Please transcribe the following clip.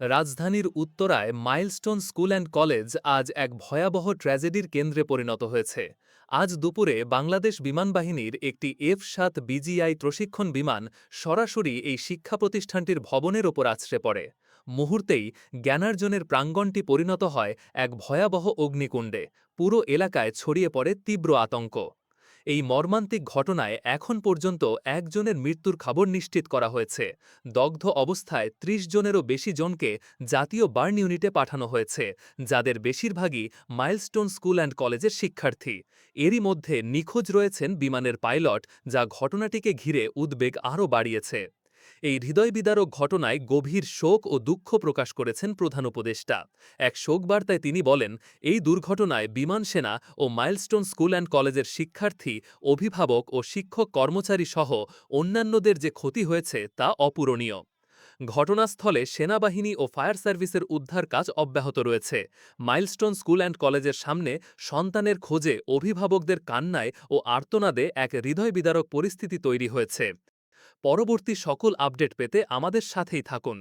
রাজধানীর উত্তরায় milestone school and college আজ এক ভয়াবহ ট্র্যাজেডির কেন্দ্রে পরিণত হয়েছে। আজ দুপুরে বাংলাদেশ বিমানবাহিনীর একটি এফ সাত বিজিআই প্রশিক্ষণ বিমান সরাসরি এই শিক্ষা প্রতিষ্ঠানটির ভবনের ওপর আছড়ে পড়ে। মুহূর্তেই জ্ঞানার্জনের প্রাঙ্গণটি পরিণত হয় এক ভয়াবহ অগ্নিকুণ্ডে। পুরো এলাকায় ছড়িয়ে পড়ে তীব্র আতঙ্ক। এই মর্মান্তিক ঘটনায় এখন পর্যন্ত একজনের মৃত্যুর খবর নিশ্চিত করা হয়েছে। দগ্ধ অবস্থায় ৩০ জনেরও বেশি জনকে জাতীয় বার্ন ইউনিটে পাঠানো হয়েছে, যাদের বেশিরভাগই মাইলস্টোন স্কুল অ্যান্ড কলেজের শিক্ষার্থী। এরই মধ্যে নিখোঁজ রয়েছেন বিমানের পাইলট, যা ঘটনাটিকে ঘিরে উদ্বেগ আরও বাড়িয়েছে। এই হৃদয়বিদারক ঘটনায় গভীর শোক ও দুঃখ প্রকাশ করেছেন প্রধান উপদেষ্টা। এক শোক বার্তায় তিনি বলেন, এই দুর্ঘটনায় বিমান সেনা ও মাইলস্টোন স্কুল অ্যান্ড কলেজের শিক্ষার্থী, অভিভাবক ও শিক্ষক কর্মচারী সহ অন্যান্যদের যে ক্ষতি হয়েছে তা অপূরণীয়। ঘটনাস্থলে সেনাবাহিনী ও ফায়ার সার্ভিসের উদ্ধার কাজ অব্যাহত রয়েছে। মাইলস্টোন স্কুল অ্যান্ড কলেজের সামনে সন্তানের খোঁজে অভিভাবকদের কান্নায় ও আর্তনাদে এক হৃদয়বিদারক পরিস্থিতি তৈরি হয়েছে। পরবর্তী সকল আপডেট পেতে আমাদের সাথেই থাকুন।